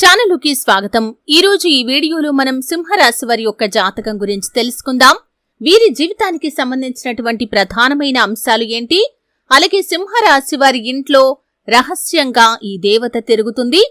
ఛానలుకి స్వాగతం. ఈరోజు ఈ వీడియోలో మనం సింహరాశి వారి యొక్క జాతకం గురించి తెలుసుకుందాం. వీరి జీవితానికి సంబంధించినటువంటి ప్రధానమైన అంశాలు ఏంటి? అలాగే సింహరాశి వారి ఇంట్లో రహస్యంగా ఈ దేవత తిరుగుతుంది.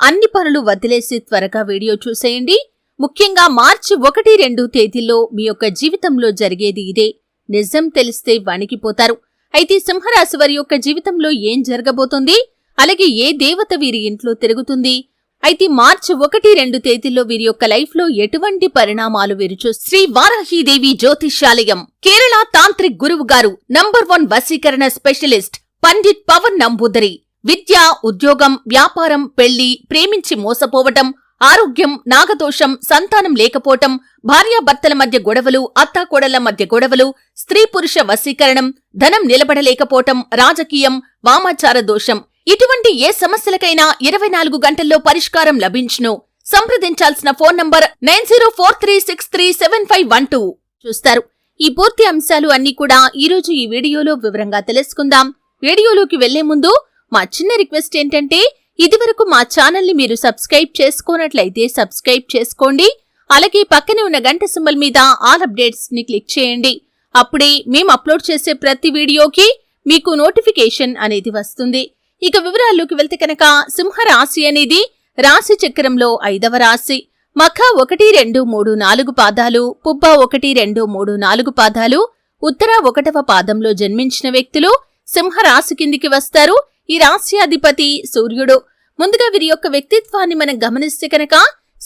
అన్ని పనులు వదిలేసి త్వరగా వీడియో చూసేయండి. ముఖ్యంగా మార్చి ఒకటి రెండు తేదీల్లో మీ యొక్క జీవితంలో జరిగేది ఇదే. నిజం తెలిస్తే వణికిపోతారు. అయితే సింహరాశి వారి యొక్క జీవితంలో ఏం జరగబోతుంది? అలాగే ఏ దేవత వీరి ఇంట్లో తిరుగుతుంది? అయితే మార్చి ఒకటి రెండు తేదీల్లో వీరి యొక్క లైఫ్లో ఎటువంటి పరిణామాలు విరుచూ శ్రీ వారాహీదేవి జ్యోతిష్యాలయం కేరళ తాంత్రిక్ గురువు గారు నంబర్ వన్ వశీకరణ స్పెషలిస్ట్ పండిత్ పవన్ నంబూదరి. విద్య ఉద్యోగం వ్యాపారం పెళ్ళి ప్రేమించి మోసపోవటం ఆరోగ్యం నాగదోషం సంతానం లేకపోవటం భార్యాభర్తల మధ్య గొడవలు అత్తాకోడళ్ళ మధ్య గొడవలు స్త్రీ పురుష వశీకరణం ధనం నిలబడలేకపోవటం రాజకీయం వామాచార దోషం ఇటువంటి ఏ సమస్యలకైనా ఇరవై నాలుగు గంటల్లో పరిష్కారం లభించును. సంప్రదించాల్సిన phone number nine zero four three six three seven five one two. చూస్తారు. ఈ పూర్తి అంశాలు అన్ని కూడా ఈరోజు ఈ వీడియోలో వివరంగా తెలుసుకుందాం. వీడియోలోకి వెళ్ళే ముందు మా చిన్న రిక్వెస్ట్ ఏంటంటే ఇదివరకు మా ఛానల్ని మీరు సబ్స్క్రైబ్ చేసుకోనట్లయితే సబ్స్క్రైబ్ చేసుకోండి. అలాగే పక్కనే ఉన్న గంట సింబల్ మీద ఆల్ అప్డేట్స్ని క్లిక్ చేయండి. అప్పుడే మేము అప్లోడ్ చేసే ప్రతి వీడియోకి మీకు నోటిఫికేషన్ అనేది వస్తుంది. ఇక వివరాల్లోకి వెళ్తే కనుక సింహరాశి అనేది రాశి చక్రంలో ఐదవ రాశి. మఖ ఒకటి రెండు మూడు నాలుగు పాదాలు పుబ్బ ఒకటి రెండు మూడు నాలుగు పాదాలు ఉత్తర ఒకటవ పాదంలో జన్మించిన వ్యక్తులు సింహరాశి కిందికి వస్తారు. ఈ రాశ్యాధిపతి సూర్యుడు. ముందుగా వీరి యొక్క వ్యక్తిత్వాన్ని మనం గమనిస్తే కనుక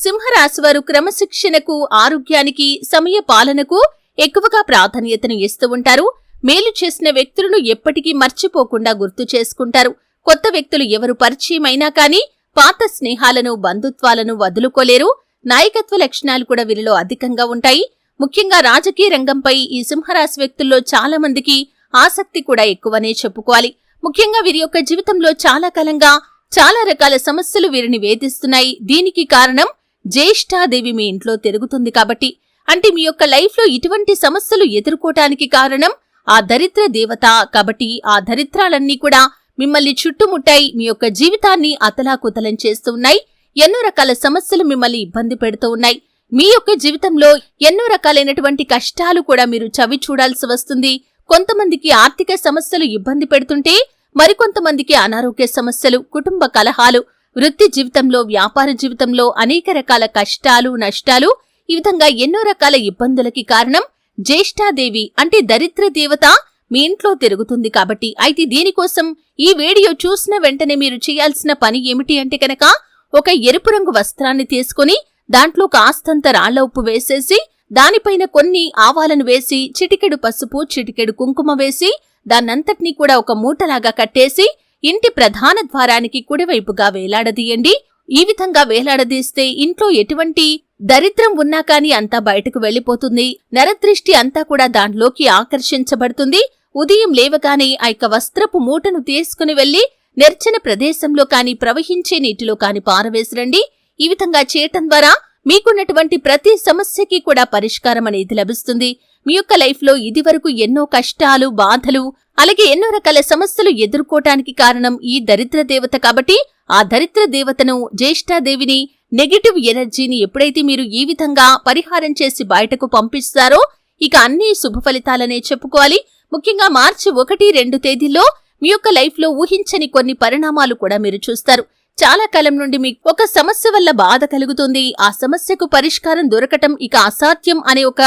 సింహరాశి వారు క్రమశిక్షణకు ఆరోగ్యానికి సమయ పాలనకు ఎక్కువగా ప్రాధాన్యతను ఇస్తూ ఉంటారు. మేలు చేసిన వ్యక్తులను ఎప్పటికీ మర్చిపోకుండా గుర్తు చేసుకుంటారు. కొత్త వ్యక్తులు ఎవరు పరిచయమైనా కానీ పాత స్నేహాలను బంధుత్వాలను వదులుకోలేరు. నాయకత్వ లక్షణాలు కూడా వీరిలో అధికంగా ఉంటాయి. ముఖ్యంగా రాజకీయ రంగంపై ఈ సింహరాశి వ్యక్తుల్లో చాలా మందికి ఆసక్తి కూడా ఎక్కువనే చెప్పుకోవాలి. ముఖ్యంగా వీరి యొక్క జీవితంలో చాలా కాలంగా చాలా రకాల సమస్యలు వీరిని వేధిస్తున్నాయి. దీనికి కారణం జ్యేష్ఠాదేవి మీ ఇంట్లో తిరుగుతుంది కాబట్టి. అంటే మీ యొక్క లైఫ్లో ఇటువంటి సమస్యలు ఎదుర్కోటానికి కారణం ఆ దరిద్ర దేవత కాబట్టి ఆ దరిద్రాలన్నీ కూడా మిమ్మల్ని చుట్టుముట్టాయి. మీ యొక్క జీవితాన్ని అతలాకుతలం చేస్తూ ఉన్నాయి. ఎన్నో రకాల సమస్యలు మిమ్మల్ని ఇబ్బంది పెడుతూ ఉన్నాయి. మీ యొక్క జీవితంలో ఎన్నో రకాలైనటువంటి కష్టాలు కూడా మీరు చవి చూడాల్సి వస్తుంది. కొంతమందికి ఆర్థిక సమస్యలు ఇబ్బంది పెడుతుంటే మరికొంతమందికి అనారోగ్య సమస్యలు కుటుంబ కలహాలు వృత్తి జీవితంలో వ్యాపార జీవితంలో అనేక రకాల కష్టాలు నష్టాలు ఈ విధంగా ఎన్నో రకాల ఇబ్బందులకి కారణం జ్యేష్ఠాదేవి అంటే దరిద్ర దేవత మీ ఇంట్లో తిరుగుతుంది కాబట్టి అయితే దీనికోసం ఈ వీడియో చూసిన వెంటనే మీరు చేయాల్సిన పని ఏమిటి అంటే కనుక ఒక ఎరుపు రంగు వస్త్రాన్ని తీసుకుని దాంట్లో కాస్తంత రాళ్ళ ఉప్పు వేసేసి దానిపైన కొన్ని ఆవాలను వేసి చిటికెడు పసుపు చిటికెడు కుంకుమ వేసి దాన్నంతటినీ కూడా ఒక మూటలాగా కట్టేసి ఇంటి ప్రధాన ద్వారానికి కుడివైపుగా వేలాడదీయండి. ఈ విధంగా వేలాడదీస్తే ఇంట్లో ఎటువంటి దరిద్రం ఉన్నా కాని అంతా బయటకు వెళ్ళిపోతుంది నరదృష్టి అంతా కూడా దాంట్లోకి ఆకర్షించబడుతుంది. ఉదయం లేవగానే ఆ యొక్క వస్త్రపు మూటను తీసుకుని వెళ్ళి నిర్చన ప్రదేశంలో కాని ప్రవహించే నీటిలో కాని పారవేసిరండి. ఈ విధంగా చేయటం ద్వారా మీకున్నటువంటి ప్రతి సమస్యకి కూడా పరిష్కారం అనేది లభిస్తుంది. మీ యొక్క లైఫ్లో ఇదివరకు ఎన్నో కష్టాలు బాధలు అలాగే ఎన్నో రకాల సమస్యలు ఎదుర్కోవటానికి కారణం ఈ దరిద్ర దేవత కాబట్టి ఆ దరిద్ర దేవతను జ్యేష్ఠాదేవిని నెగిటివ్ ఎనర్జీని ఎప్పుడైతే మీరు ఈ విధంగా పరిహారం చేసి బయటకు పంపిస్తారో ఇక అన్ని శుభ ఫలితాలనే చెప్పుకోవాలి. ముఖ్యంగా మార్చి ఒకటి రెండు తేదీల్లో మీ యొక్క లైఫ్లో ఊహించని కొన్ని పరిణామాలు కూడా మీరు చూస్తారు. చాలా కాలం నుండి మీకు ఒక సమస్య వల్ల బాధ కలుగుతుంది. ఆ సమస్యకు పరిష్కారం దొరకటం ఇక అసాధ్యం అనే ఒక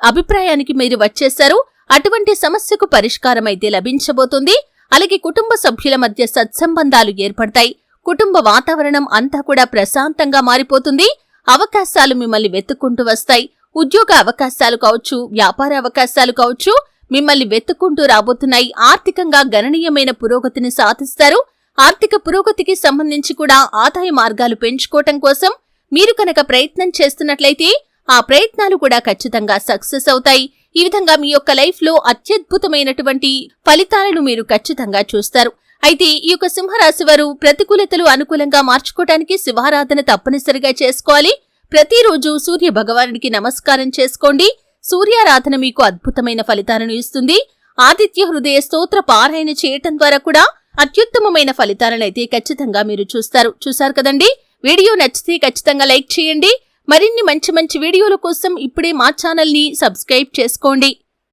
అభిప్రాయానికి మీరు వచ్చేశారు. అటువంటి సమస్యకు పరిష్కారం అయితే లభించబోతుంది. అలాగే కుటుంబ సభ్యుల మధ్య సత్సంబంధాలు ఏర్పడతాయి. కుటుంబ వాతావరణం అంతా కూడా ప్రశాంతంగా మారిపోతుంది. అవకాశాలు మిమ్మల్ని వెతుక్కుంటూ వస్తాయి. ఉద్యోగ అవకాశాలు కావచ్చు వ్యాపార అవకాశాలు కావచ్చు మిమ్మల్ని వెతుక్కుంటూ రాబోతున్నాయి. ఆర్థికంగా గణనీయమైన పురోగతిని సాధిస్తారు. ఆర్థిక పురోగతికి సంబంధించి కూడా ఆదాయ మార్గాలు పెంచుకోవటం కోసం మీరు కనుక ప్రయత్నం చేస్తున్నట్లయితే ఆ ప్రయత్నాలు కూడా ఖచ్చితంగా సక్సెస్ అవుతాయి. ఈ విధంగా మీ యొక్క లైఫ్లో అత్యద్భుతమైనటువంటి ఫలితాలను మీరు ఖచ్చితంగా చూస్తారు. అయితే ఈ యొక్క సింహరాశి వారు ప్రతికూలతలు అనుకూలంగా మార్చుకోవటానికి శివారాధన తప్పనిసరిగా చేసుకోవాలి. ప్రతిరోజు సూర్య భగవానుడికి నమస్కారం చేసుకోండి. సూర్యారాధన మీకు అద్భుతమైన ఫలితాలను ఇస్తుంది. ఆదిత్య హృదయ స్తోత్ర పారాయణ చేయటం ద్వారా కూడా అత్యుత్తమమైన ఫలితాలను అయితే ఖచ్చితంగా మీరు చూస్తారు. చూశారు కదండి? వీడియో నచ్చితే ఖచ్చితంగా లైక్ చేయండి. మరిన్ని మంచి మంచి వీడియోల కోసం ఇప్పుడే మా ఛానల్ని సబ్స్క్రైబ్ చేసుకోండి.